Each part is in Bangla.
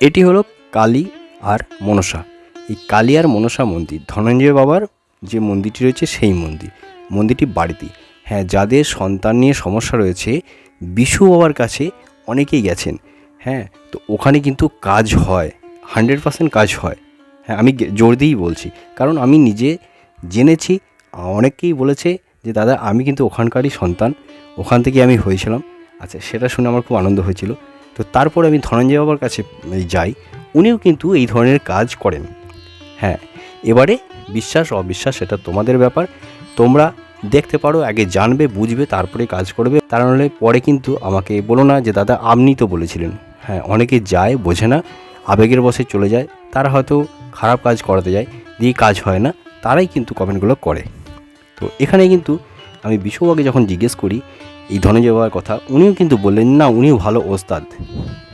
এটি হলো কালী আর মনসা। এই কালী আর মনসা মন্দির, ধনঞ্জয় বাবার যে মন্দিরটি রয়েছে সেই মন্দির, মন্দিরটি বাড়িতে হ্যাঁ যাদের সন্তান নিয়ে সমস্যা রয়েছে, বিশু বাবার কাছে অনেকেই গেছেন। হ্যাঁ তো ওখানে কিন্তু কাজ হয়, হান্ড্রেড পার্সেন্ট কাজ হয়। হ্যাঁ আমি জোর দিয়েই বলছি। কারণ আমি নিজে জেনেছি, অনেকেই বলেছে যে, দাদা, আমি কিন্তু ওখানকারই সন্তান, ওখান থেকে আমি হয়েছিলাম। আচ্ছা সেটা শুনে আমার খুব আনন্দ হয়েছিল। তো তারপর আমি ধনঞ্জয় বাবার কাছে যাই, উনিও কিন্তু এই ধরনের কাজ করেন। হ্যাঁ এবারে বিশ্বাস, অবিশ্বাস, সেটা তোমাদের ব্যাপার। তোমরা দেখতে পারো, আগে জানবে, বুঝবে, তারপরে কাজ করবে। তার নাহলে পরে কিন্তু আমাকে বলো না যে, দাদা, আপনি তো বলেছিলেন। হ্যাঁ অনেকে যায়, বোঝে না, আবেগের বসে চলে যায়, তারা হয়তো খারাপ কাজ করাতে যায়, দিয়ে কাজ হয় না, তারাই কিন্তু কমেন্টগুলো করে। তো এখানে কিন্তু আমি বিশ্ববাকে যখন জিজ্ঞেস করি এই ধনঞ্জয় বাবার কথা। উনিও কিন্তু বললেন, না, উনিও ভালো ওস্তাদ।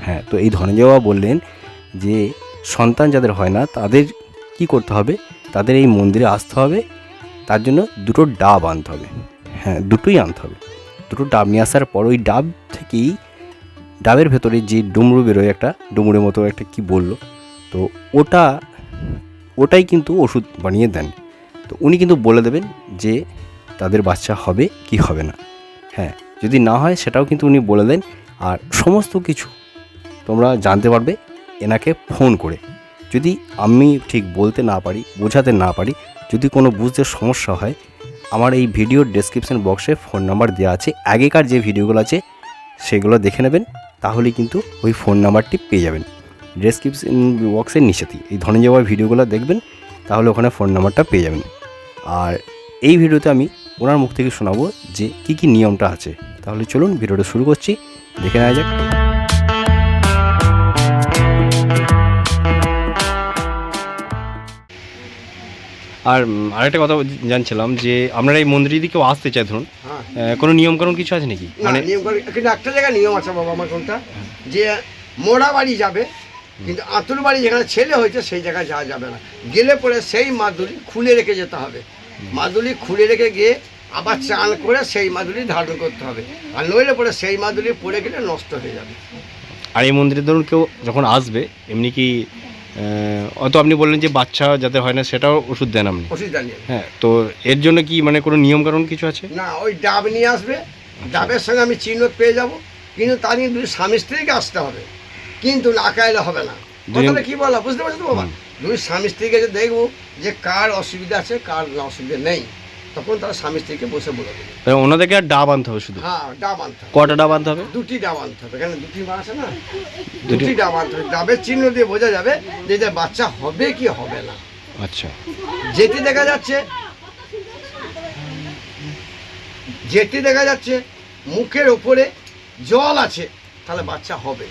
হ্যাঁ তো এই ধনঞ্জয় বাবা বললেন যে, সন্তান যাদের হয় না, তাদের কি করতে হবে? তাদের এই মন্দিরে আসতে হবে। তার জন্য দুটো ডাব আনতে হবে। হ্যাঁ দুটোই আনতে হবে। দুটো ডাব নিয়ে আসার পর ওই ডাব থেকেই, ডাবের ভেতরে যে ডুমরু বেরোয়, একটা ডুমুরের মতো একটা কি বলল, তো ওটা, ওটাই কিন্তু ওষুধ বানিয়ে দেন। তো উনি কিন্তু বলে দেবেন যে, তাদের বাচ্চা হবে কি হবে না। হ্যাঁ যদি না হয় সেটাও কিন্তু উনি বলে দেন। আর সমস্ত কিছু তোমরা জানতে পারবে এনাকে ফোন করে। যদি আমি ঠিক বলতে না পারি, বোঝাতে না পারি, যদি কোনো বুঝতে সমস্যা হয়, আমার এই ভিডিওর ডেসক্রিপশন বক্সে ফোন নাম্বার দেওয়া আছে। আগেকার যে ভিডিওগুলো আছে, সেগুলো দেখে নেবেন, তাহলে কিন্তু ওই ফোন নাম্বারটি পেয়ে যাবেন। ডেসক্রিপশন বক্সের নিচেতেই। এই ধরনের যাওয়ার ভিডিওগুলো দেখবেন, তাহলে ওখানে ফোন নাম্বারটা পেয়ে যাবেন। আর এই ভিডিওতে আমি ওনার মুখ থেকে শোনাবো যে কী কী নিয়মটা আছে। তাহলে চলুন ভিডিওটা শুরু করছি। দেখে নেওয়া যাক। আর আরেকটা কথা জানছিলাম যে আপনারা এই মন্দিরে যদি কেউ আসতে চায় ধরুন। হ্যাঁ। কোনো নিয়ম কানুন কিছু আছে নাকি? মানে নিয়ম কিন্তু একটা জায়গায় নিয়ম আছে বাবা আমার কোনটা? যে মোড়া বাড়ি যাবে কিন্তু আতুর বাড়ি যেখানে ছেলে হয়েছে সেই জায়গায় যাওয়া যাবে না। গেলে পরে সেই মাদুলি খুলে রেখে যেতে হবে। মাদুলি খুলে রেখে গিয়ে আবার চান করে সেই মাদুরি ধারণ করতে হবে। আর নইলে পরে সেই মাদুরি পড়ে গেলে নষ্ট হয়ে যাবে। আর এই মন্দিরে ধরুন কেউ যখন আসবে এমনি কি অত আপনি বললেন যে বাচ্চা যাতে হয় না সেটাও ওষুধ দেন আপনি। ওষুধ জানিয়ে হ্যাঁ তো এর জন্য কি মানে কোনো নিয়ম কানুন কিছু আছে? না ওই ডাব নিয়ে আসবে। ডাবের সঙ্গে আমি চিহ্ন পেয়ে যাব। কিন্তু তার নিয়ে দুই স্বামী স্ত্রীকে আসতে হবে। কিন্তু না কাইলে হবে না। কথাটা কি বলা? বুঝতে পারছ তো বাবা? দুই স্বামী স্ত্রীকে দেখব যে কার অসুবিধা আছে কার অসুবিধা নেই। তখন তারা স্বামী স্ত্রীকে বসে বলে দেবে ওনাদেরকে আর ডাব আনতে হবে শুধু? হ্যাঁ ডাব আনতে হবে। কটা ডাব আনতে হবে? দুটি ডাব আনতে হবে। এখানে দুটি মা আছে না? দুটি- ডাব আনতে হবে। ডাবের চিহ্ন দিয়ে বোঝা যাবে যে এদের বাচ্চা হবে কি হবে না। আচ্ছা। যেটি দেখা যাচ্ছে যেটি দেখা যাচ্ছে মুখের ওপরে জল আছে তাহলে বাচ্চা হবে।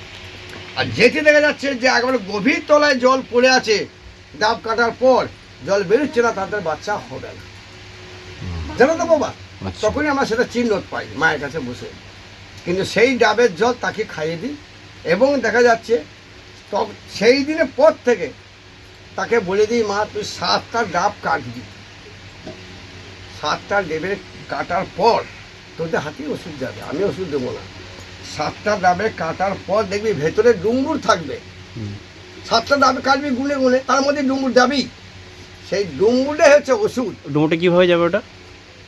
আর যেটি দেখা যাচ্ছে যে একেবারে গভীর তলায় জল পড়ে আছে ডাব কাটার পর জল বেরোচ্ছে না তাদের বাচ্চা হবে না। জানো তো বাবা? আচ্ছা। তখনই আমরা সেটা চিহ্ন পাই মায়ের কাছে বসে। কিন্তু সেই ডাবের জল তাকে খাইয়ে দিই এবং দেখা যাচ্ছে তখন সেই দিনের পর থেকে তাকে বলে দিই মা তুই সাতটা ডাব কাটবি সাতটা ডেবে কাটার পর তোদের হাতেই ওষুধ যাবে আমি ওষুধ দেবো না। সাতটা ডাবে কাটার পর দেখবি ভেতরে ডুম্বুর থাকবে। সাতটা ডাবে কাটবি গুনে গুনে তার মধ্যে ডুম্বুর যাবি সেই ডুম্বুরটাই হচ্ছে ওষুধ। ডোমোটে কীভাবে যাবে ওটা?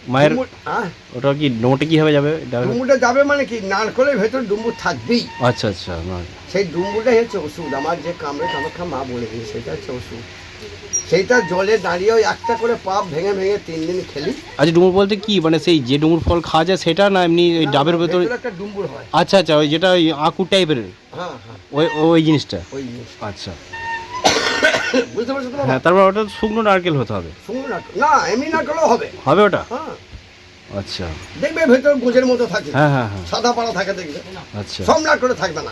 মায়ের ওটা কি ডোমোটে কীভাবে যাবে? ডুম্বুরটা যাবে মানে কি? নারকলের ভেতরে ডুম্বুর থাকবেই। আচ্ছা আচ্ছা সেই ডুম্বুটাই হচ্ছে ওষুধ। আমার যে কামড়ে কামাখা মা বলে দিয়েছে সেটা হচ্ছে ওষুধ। সেইটা জলে দাঁড়িয়ে ওই একটা করে পাপ ভেঙে ভেঙে তিন দিন খেলি। আচ্ছা ডুমুর বলতে কি? মানে সেই যে ডুমুর ফল খাওয়া যায় সেটা না এমনি ওই ডাবের ভেতরে একটা ডুম্বুর হয়। আচ্ছা আচ্ছা ওই যেটা ওই আঁকুর টাইপের হ্যাঁ হ্যাঁ। ওই ওই জিনিসটা। ওই আচ্ছা। বুঝতে পারছ হ্যাঁ তারপর ওটা শুকনো নারকেল হতে হবে। শুনুন না না এমনি না করলেও হবে। হবে ওটা? হ্যাঁ। আচ্ছা। দেখবে ভেতর গোজের মতো থাকে। হ্যাঁ হ্যাঁ হ্যাঁ। সাদা পাড়া থাকে দেখবে। আচ্ছা। সব থাকবে না।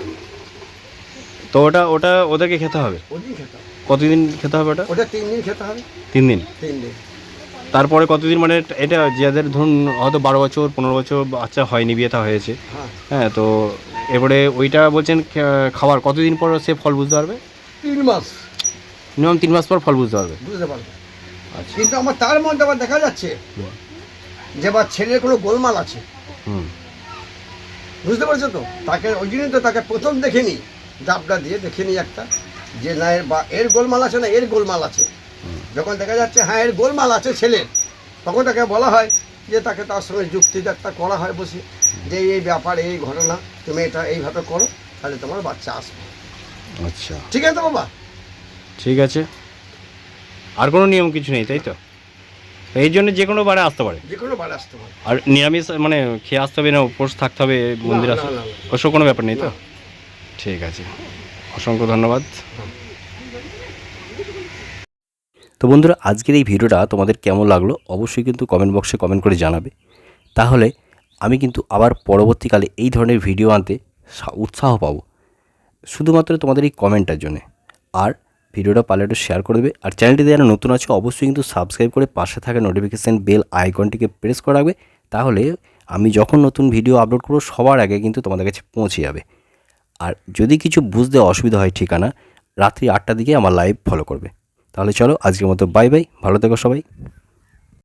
তো ওটা ওটা ওদেরকে খেতে হবে? ওদিন খেতে হবে। কতদিন খেতে হবে ওটা? ওটা তিন দিন খেতে হবে। তিন দিন? তিন দিন। তারপরে কতদিন মানে এটা যাদের ধরুন হয়তো বারো বছর পনেরো বছর বাচ্চা হয়নি বিয়ে থা হয়েছে। হ্যাঁ। হ্যাঁ তো এবারে ওইটা বলছেন খা- খাওয়ার কতদিন পর সে ফল বুঝতে পারবে? তিন মাস। মিনিমাম তিন মাস পর ফল বুঝতে পারবে। বুঝতে পারবে। আচ্ছা। কিন্তু আমার তার মধ্যে আবার দেখা যাচ্ছে যে বা ছেলের কোনো গোলমাল আছে। হুম। বুঝতে পারছ তো? তাকে ওই জন্যই তো তাকে প্রথম দেখে নিই ডাবটা দিয়ে দেখে নিই একটা যে না এর বা এর গোলমাল আছে না এর গোলমাল আছে। যখন দেখা যাচ্ছে হ্যাঁ এর গোলমাল আছে ছেলের তখন তাকে বলা হয় যে তাকে তার সঙ্গে যুক্তি একটা করা হয় বসে। যে এই ব্যাপার এই ঘটনা তুমি এটা এইভাবে করো তাহলে তোমার বাচ্চা আসবে। আচ্ছা। ঠিক আছে তো বাবা? ঠিক আছে। আর কোনো নিয়ম কিছু নেই তাই তো? এই জন্য যে কোনো বারে আসতে পারে। যে কোনো বাড়ি আসতে পারে। আর নিরামিষ মানে খেয়ে আসতে হবে না উপোস থাকতে হবে মন্দির আসতে। ওসব কোনো ব্যাপার নেই তো? ঠিক আছে। অসংখ্য ধন্যবাদ। তো বন্ধুরা আজকের এই ভিডিওটা তোমাদের কেমন লাগল অবশ্যই কিন্তু কমেন্ট বক্সে কমেন্ট করে জানাবে। তাহলে আমি কিন্তু আবার পরবর্তীকালে এই ধরনের ভিডিও আনতে সা- উৎসাহ পাবো। শুধুমাত্র তোমাদের এই কমেন্টটার জন্যে। আর ভিডিওটা পারলে একটু শেয়ার করে দেবে। আর চ্যানেলটিতে যারা নতুন আছে, অবশ্যই কিন্তু সাবস্ক্রাইব করে পাশে থাকা নোটিফিকেশান বেল আইকনটিকে প্রেস করে রাখবে। তাহলে আমি যখন নতুন ভিডিও আপলোড করব, সবার আগে কিন্তু তোমাদের কাছে পৌঁছে যাবে। আর যদি কিছু বুঝতে অসুবিধা হয় ঠিকানা, রাত্রি আটটার দিকে আমার লাইভ ফলো করবে। তাহলে চলো, আজকের মতো বাই বাই ভালো থেকো সবাই।